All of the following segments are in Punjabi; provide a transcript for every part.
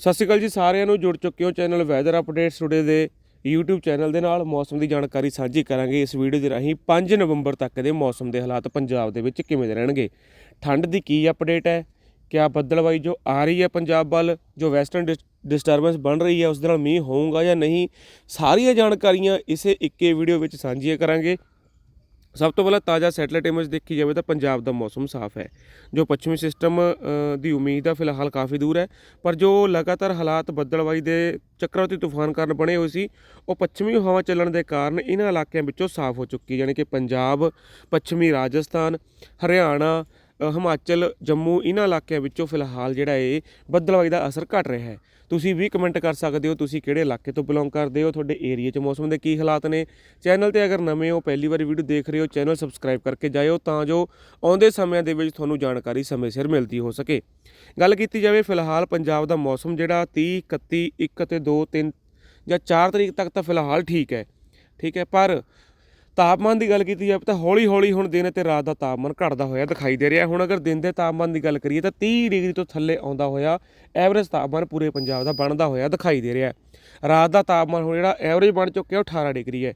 ਸਤਿ ਸ਼੍ਰੀ ਅਕਾਲ ਜੀ, ਸਾਰਿਆਂ ਨੂੰ ਜੁੜ ਚੁੱਕੇ ਹੋ ਚੈਨਲ ਵੈਦਰ ਅਪਡੇਟਸ ਟੁਡੇ ਦੇ YouTube ਚੈਨਲ ਦੇ ਨਾਲ। ਮੌਸਮ ਦੀ ਜਾਣਕਾਰੀ ਸਾਂਝੀ ਕਰਾਂਗੇ ਇਸ ਵੀਡੀਓ ਦੇ ਰਾਹੀਂ। 5 ਨਵੰਬਰ ਤੱਕ ਦੇ ਮੌਸਮ ਦੇ ਹਾਲਾਤ ਪੰਜਾਬ ਦੇ ਵਿੱਚ ਕਿਵੇਂ ਦੇ ਰਹਿਣਗੇ? ਠੰਡ ਦੀ ਕੀ ਅਪਡੇਟ ਹੈ? ਕਿਆ ਬੱਦਲਵਾਈ ਜੋ ਆ ਰਹੀ ਹੈ ਪੰਜਾਬ ਵੱਲ? ਜੋ ਵੈਸਟਰਨ ਡਿਸਟਰਬੈਂਸ ਬਣ ਰਹੀ ਹੈ, ਉਸ ਦੇ ਨਾਲ ਮੀਂਹ ਹੋਊਗਾ ਜਾਂ ਨਹੀਂ? ਸਾਰੀਆਂ ਜਾਣਕਾਰੀਆਂ ਇਸੇ ਇੱਕੇ ਵੀਡੀਓ ਵਿੱਚ ਸਾਂਝੀਆਂ ਕਰਾਂਗੇ। ਸਭ ਤੋਂ ਪਹਿਲਾਂ ਤਾਜ਼ਾ ਸੈਟਲਾਈਟ ਇਮੇਜ ਦੇਖੀ ਜਾਵੇ ਤਾਂ ਪੰਜਾਬ ਦਾ ਮੌਸਮ ਸਾਫ਼ ਹੈ। ਜੋ ਪੱਛਮੀ ਸਿਸਟਮ ਦੀ ਉਮੀਦ ਆ, ਫਿਲਹਾਲ ਕਾਫੀ ਦੂਰ ਹੈ। ਪਰ ਜੋ ਲਗਾਤਾਰ ਹਾਲਾਤ ਬੱਦਲਵਾਈ ਦੇ ਚੱਕਰਵਾਤੀ ਤੂਫਾਨ ਕਾਰਨ ਬਣੇ ਹੋਏ ਸੀ, ਉਹ ਪੱਛਮੀ ਹਵਾ ਚੱਲਣ ਦੇ ਕਾਰਨ ਇਹਨਾਂ ਇਲਾਕਿਆਂ ਵਿੱਚੋਂ ਸਾਫ਼ ਹੋ ਚੁੱਕੀ ਯਾਨੀ ਕਿ ਪੰਜਾਬ, ਪੱਛਮੀ ਰਾਜਸਥਾਨ, ਹਰਿਆਣਾ ਹਿਮਾਚਲ, ਜੰਮੂ ਇਹਨਾਂ ਇਲਾਕਿਆਂ ਵਿੱਚੋਂ ਫਿਲਹਾਲ ਜਿਹੜਾ ਇਹ ਬੱਦਲਵਾਈ ਦਾ ਅਸਰ ਘਟ ਰਿਹਾ ਹੈ। ਤੁਸੀਂ ਵੀ ਕਮੈਂਟ ਕਰ ਸਕਦੇ ਹੋ, ਤੁਸੀਂ ਕਿਹੜੇ ਇਲਾਕੇ ਤੋਂ ਬਿਲੋਂਗ ਕਰਦੇ ਹੋ, ਤੁਹਾਡੇ ਏਰੀਆ 'ਚ ਮੌਸਮ ਦੇ ਕੀ ਹਾਲਾਤ ਨੇ। ਚੈਨਲ ਤੇ ਅਗਰ ਨਵੇਂ ਹੋ, ਪਹਿਲੀ ਵਾਰੀ ਵੀਡੀਓ ਦੇਖ ਰਹੇ ਹੋ ਚੈਨਲ ਸਬਸਕ੍ਰਾਈਬ ਕਰਕੇ ਜਾਇਓ ਤਾਂ ਜੋ ਆਉਂਦੇ ਸਮਿਆਂ ਦੇ ਵਿੱਚ ਤੁਹਾਨੂੰ ਜਾਣਕਾਰੀ ਸਮੇਂ ਸਿਰ ਮਿਲਦੀ ਹੋ ਸਕੇ। ਗੱਲ ਕੀਤੀ ਜਾਵੇ, ਫਿਲਹਾਲ ਪੰਜਾਬ ਦਾ ਮੌਸਮ ਜਿਹੜਾ 30 31 1 ਅਤੇ 2 3 ਜਾਂ 4 ਤਰੀਕ ਤੱਕ ਤਾਂ ਫਿਲਹਾਲ ਠੀਕ ਹੈ। ਠੀਕ ਹੈ, ਪਰ ਤਾਪਮਾਨ ਦੀ ਗੱਲ ਕੀਤੀ ਜਾਵੇ ਤਾਂ ਹੌਲੀ ਹੌਲੀ ਹੁਣ ਦਿਨ ਅਤੇ ਰਾਤ ਦਾ ਤਾਪਮਾਨ ਘਟਦਾ ਹੋਇਆ ਦਿਖਾਈ ਦੇ ਰਿਹਾ। ਹੁਣ ਅਗਰ ਦਿਨ ਦੇ ਤਾਪਮਾਨ ਦੀ ਗੱਲ ਕਰੀਏ ਤਾਂ 30 ਡਿਗਰੀ ਤੋਂ ਥੱਲੇ ਆਉਂਦਾ ਹੋਇਆ ਐਵਰੇਜ ਤਾਪਮਾਨ ਪੂਰੇ ਪੰਜਾਬ ਦਾ ਬਣਦਾ ਹੋਇਆ ਦਿਖਾਈ ਦੇ ਰਿਹਾ। ਰਾਤ ਦਾ ਤਾਪਮਾਨ ਹੁਣ ਜਿਹੜਾ ਐਵਰੇਜ ਬਣ ਚੁੱਕਿਆ ਉਹ 18 ਡਿਗਰੀ ਹੈ।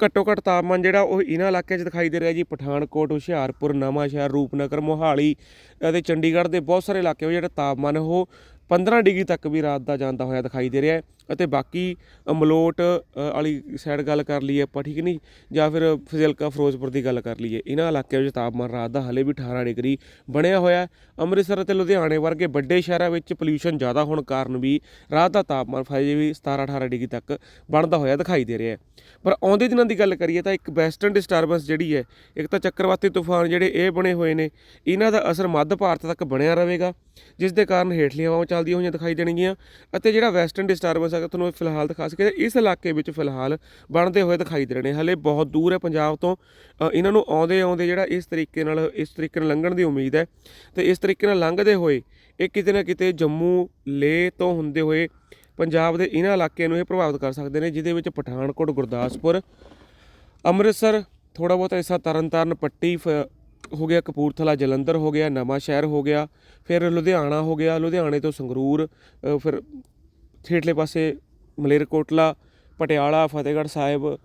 ਘੱਟੋ ਘੱਟ ਤਾਪਮਾਨ ਜਿਹੜਾ ਉਹ ਇਹਨਾਂ ਇਲਾਕਿਆਂ 'ਚ ਦਿਖਾਈ ਦੇ ਰਿਹਾ ਜੀ। ਪਠਾਨਕੋਟ, ਹੁਸ਼ਿਆਰਪੁਰ, ਨਵਾਂਸ਼ਹਿਰ, ਰੂਪਨਗਰ, ਮੋਹਾਲੀ ਅਤੇ ਚੰਡੀਗੜ੍ਹ ਦੇ ਬਹੁਤ ਸਾਰੇ ਇਲਾਕੇ ਉਹ ਜਿਹੜਾ ਤਾਪਮਾਨ ਉਹ 15 ਡਿਗਰੀ ਤੱਕ ਵੀ ਰਾਤ ਦਾ ਜਾਂਦਾ ਹੋਇਆ ਦਿਖਾਈ ਦੇ ਰਿਹਾ ਹੈ। ਅਤੇ ਬਾਕੀ ਅ, ਮਲੋਟ ਵਾਲੀ ਸਾਈਡ ਗੱਲ ਕਰ ਲਈਏ ਆਪਾਂ ਠੀਕ ਨਹੀਂ ਜਾਂ ਫਿਰ ਫਜ਼ਿਲਕਾ ਫਿਰੋਜ਼ਪੁਰ ਦੀ ਗੱਲ ਕਰ ਲਈਏ। ਇਹਨਾਂ ਇਲਾਕਿਆਂ ਵਿੱਚ ਤਾਪਮਾਨ ਰਾਤ ਦਾ ਹਲੇ ਵੀ 18 ਡਿਗਰੀ ਬਣਿਆ ਹੋਇਆ ਅੰਮ੍ਰਿਤਸਰ ਅਤੇ ਲੁਧਿਆਣੇ ਵਰਗੇ ਵੱਡੇ ਸ਼ਹਿਰਾਂ ਵਿੱਚ ਪੋਲਿਊਸ਼ਨ ਜ਼ਿਆਦਾ ਹੋਣ ਕਾਰਨ ਵੀ ਰਾਤ ਦਾ ਤਾਪਮਾਨ ਫਜੇ ਵੀ 17 18 ਡਿਗਰੀ ਤੱਕ ਬਣਦਾ ਹੋਇਆ ਦਿਖਾਈ ਦੇ ਰਿਹਾ ਹੈ। ਪਰ ਆਉਂਦੇ ਦਿਨਾਂ ਦੀ ਗੱਲ ਕਰੀਏ ਤਾਂ ਇੱਕ ਵੈਸਟਰਨ ਡਿਸਟਰਬੈਂਸ ਜਿਹੜੀ ਹੈ ਇੱਕ ਤਾਂ ਚੱਕਰਵਾਤੀ ਤੂਫਾਨ ਜਿਹੜੇ ਇਹ ਬਣੇ ਹੋਏ ਨੇ ਇਹਨਾਂ ਦਾ ਅਸਰ ਮੱਧ ਭਾਰਤ ਤੱਕ ਬਣਿਆ ਰਹੇਗਾ ਜਿਸ ਦੇ ਕਾਰਨ ਹੇਠਲੀਆਂ ਹਵਾਵਾਂ ਚੱਲਦੀਆਂ ਹੋਈਆਂ ਦਿਖਾਈ ਦੇਣਗੀਆਂ ਅਤੇ ਜਿਹੜਾ ਵੈਸਟਰਨ ਡਿਸਟਰਬੈਂਸ ਹੈਗਾ ਤੁਹਾਨੂੰ ਫਿਲਹਾਲ ਦਿਖਾ ਸਕੇ ਇਸ ਇਲਾਕੇ ਵਿੱਚ ਫਿਲਹਾਲ ਬਣਦੇ ਹੋਏ ਦਿਖਾਈ ਦੇ ਰਹੇ ਨੇ। ਹਲੇ ਬਹੁਤ ਦੂਰ ਹੈ ਪੰਜਾਬ ਤੋਂ। ਇਹਨਾਂ ਨੂੰ ਆਉਂਦੇ ਆਉਂਦੇ ਜਿਹੜਾ ਇਸ ਤਰੀਕੇ ਨਾਲ, ਇਸ ਤਰੀਕੇ ਨਾਲ ਲੰਘਣ ਦੀ ਉਮੀਦ ਹੈ। ਤੇ ਇਸ ਤਰੀਕੇ ਨਾਲ ਲੰਘਦੇ ਹੋਏ ਇਹ ਕਿਤੇ ਨਾ ਕਿਤੇ ਜੰਮੂ ਲੇਹ ਤੋਂ ਹੁੰਦੇ ਹੋਏ ਪੰਜਾਬ ਦੇ ਇਹਨਾਂ ਇਲਾਕਿਆਂ ਨੂੰ ਇਹ ਪ੍ਰਭਾਵਿਤ ਕਰ ਸਕਦੇ ਨੇ, ਜਿਹਦੇ ਵਿੱਚ ਪਠਾਨਕੋਟ, ਗੁਰਦਾਸਪੁਰ, ਅੰਮ੍ਰਿਤਸਰ ਥੋੜਾ ਬਹੁਤ ਹਿੱਸਾ ਤਰਨਤਾਰਨ, ਪੱਟੀ ਫ- ਹੋ ਗਿਆ, ਕਪੂਰਥਲਾ, ਜਲੰਧਰ ਹੋ ਗਿਆ ਨਵਾਂ ਸ਼ਹਿਰ ਹੋ ਗਿਆ, ਫਿਰ ਲੁਧਿਆਣਾ ਹੋ ਗਿਆ, ਲੁਧਿਆਣੇ ਤੋਂ ਸੰਗਰੂਰ ਫਿਰ ਹੇਠਲੇ ਪਾਸੇ ਮਲੇਰਕੋਟਲਾ ਪਟਿਆਲਾ ਫਤਿਹਗੜ੍ਹ ਸਾਹਿਬ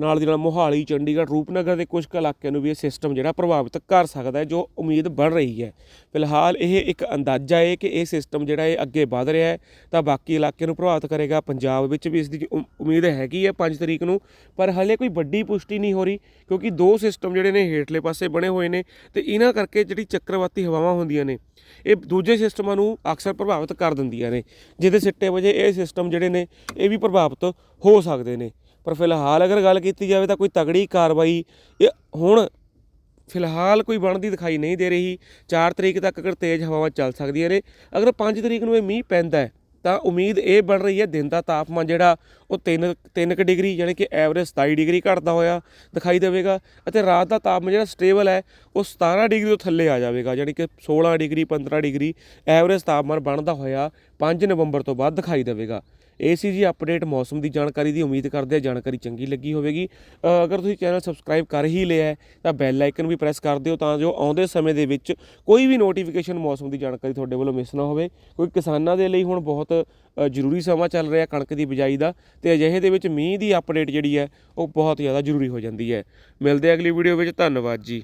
ਨਾਲ ਦੀ ਨਾਲ ਮੋਹਾਲੀ, ਚੰਡੀਗੜ੍ਹ, ਰੂਪਨਗਰ ਦੇ ਕੁਝ ਕੁ ਇਲਾਕਿਆਂ ਨੂੰ ਵੀ ਇਹ ਸਿਸਟਮ ਜਿਹੜਾ ਪ੍ਰਭਾਵਿਤ ਕਰ ਸਕਦਾ ਹੈ, ਜੋ ਉਮੀਦ ਬਣ ਰਹੀ ਹੈ। ਫਿਲਹਾਲ ਇਹ ਇੱਕ ਅੰਦਾਜ਼ਾ ਹੈ ਕਿ ਇਹ ਸਿਸਟਮ ਜਿਹੜਾ ਇਹ ਅੱਗੇ ਵਧ ਰਿਹਾ ਹੈ, ਤਾਂ ਬਾਕੀ ਇਲਾਕਿਆਂ ਨੂੰ ਪ੍ਰਭਾਵਿਤ ਕਰੇਗਾ। ਪੰਜਾਬ ਵਿੱਚ ਵੀ ਇਸ ਦੀ ਉਮ- ਉਮੀਦ ਹੈਗੀ ਹੈ 5 ਤਰੀਕ ਨੂੰ, ਪਰ ਹਲੇ ਕੋਈ ਵੱਡੀ ਪੁਸ਼ਟੀ ਨਹੀਂ ਹੋ ਰਹੀ, ਕਿਉਂਕਿ ਦੋ ਸਿਸਟਮ ਜਿਹੜੇ ਨੇ ਹੇਠਲੇ ਪਾਸੇ ਬਣੇ ਹੋਏ ਨੇ, ਤੇ ਇਹਨਾਂ ਕਰਕੇ ਜਿਹੜੀ ਚੱਕਰਵਾਤੀ ਹਵਾਵਾਂ ਹੁੰਦੀਆਂ ਨੇ, ਇਹ ਦੂਜੇ ਸਿਸਟਮਾਂ ਨੂੰ ਅਕਸਰ ਪ੍ਰਭਾਵਿਤ ਕਰ ਦਿੰਦੀਆਂ ਨੇ, ਜਿਹਦੇ ਸਿੱਟੇ ਵਜੇ ਇਹ ਸਿਸਟਮ ਜਿਹੜੇ ਨੇ, ਇਹ ਵੀ ਪ੍ਰਭਾਵਿਤ ਹੋ ਸਕਦੇ ਨੇ। ਪਰ ਫਿਲਹਾਲ ਅਗਰ ਗੱਲ ਕੀਤੀ ਜਾਵੇ ਤਾਂ ਕੋਈ ਤਗੜੀ ਕਾਰਵਾਈ ਇਹ ਹੁਣ ਫਿਲਹਾਲ ਕੋਈ ਬਣਦੀ ਦਿਖਾਈ ਨਹੀਂ ਦੇ ਰਹੀ। 4 ਤਰੀਕ ਤੱਕ ਅਗਰ ਤੇਜ਼ ਹਵਾਵਾਂ ਚੱਲ ਸਕਦੀਆਂ ਨੇ, ਅਗਰ 5 ਤਰੀਕ ਨੂੰ ਇਹ ਮੀਂਹ ਪੈਂਦਾ ਹੈ, ਤਾਂ ਉਮੀਦ ਇਹ ਬਣ ਰਹੀ ਹੈ ਦਿਨ ਦਾ ਤਾਪਮਾਨ ਜਿਹੜਾ ਉਹ 3 3 ਡਿਗਰੀ ਯਾਨੀ ਕਿ ਐਵਰੇਜ 27 ਡਿਗਰੀ ਘਟਦਾ ਹੋਇਆ ਦਿਖਾਈ ਦੇਵੇਗਾ ਅਤੇ ਰਾਤ ਦਾ ਤਾਪਮਾਨ ਜਿਹੜਾ ਸਟੇਬਲ ਹੈ, ਉਹ 17 ਡਿਗਰੀ ਤੋਂ ਥੱਲੇ ਆ ਜਾਵੇਗਾ ਯਾਨੀ ਕਿ 16 ਡਿਗਰੀ 15 ਡਿਗਰੀ ਐਵਰੇਜ ਤਾਪਮਾਨ ਬਣਦਾ ਹੋਇਆ 5 ਨਵੰਬਰ ਤੋਂ ਬਾਅਦ ਦਿਖਾਈ ਦੇਵੇਗਾ। ਇਹ ਸੀ ਜੀ ਅਪਡੇਟ ਮੌਸਮ ਦੀ ਜਾਣਕਾਰੀ ਦੀ। ਉਮੀਦ ਕਰਦੇ ਆ ਜਾਣਕਾਰੀ ਚੰਗੀ ਲੱਗੀ ਹੋਵੇਗੀ। ਅਗਰ ਤੁਸੀਂ ਚੈਨਲ ਸਬਸਕ੍ਰਾਈਬ ਕਰ ਹੀ ਲਿਆ ਹੈ, ਤਾਂ ਬੈਲ ਆਈਕਨ ਵੀ ਪ੍ਰੈਸ ਕਰ ਦਿਓ ਤਾਂ ਜੋ ਆਉਂਦੇ ਸਮੇਂ ਦੇ ਵਿੱਚ ਕੋਈ ਵੀ ਨੋਟੀਫਿਕੇਸ਼ਨ ਮੌਸਮ ਦੀ ਜਾਣਕਾਰੀ ਤੁਹਾਡੇ ਵੱਲੋਂ ਮਿਸ ਨਾ ਹੋਵੇ। ਕੋਈ ਕਿਸਾਨਾਂ ਦੇ ਲਈ ਹੁਣ ਬਹੁਤ ਜ਼ਰੂਰੀ ਸਮਾਂ ਚੱਲ ਰਿਹਾ ਕਣਕ ਦੀ ਬਿਜਾਈ ਦਾ ਤੇ ਅਜਿਹੇ ਦੇ ਵਿੱਚ ਮੀਂਹ ਦੀ ਅਪਡੇਟ ਜਿਹੜੀ ਹੈ, ਉਹ ਬਹੁਤ ਜ਼ਿਆਦਾ ਜ਼ਰੂਰੀ ਹੋ ਜਾਂਦੀ ਹੈ। ਮਿਲਦੇ ਅਗਲੀ ਵੀਡੀਓ ਵਿੱਚ। ਧੰਨਵਾਦ ਜੀ।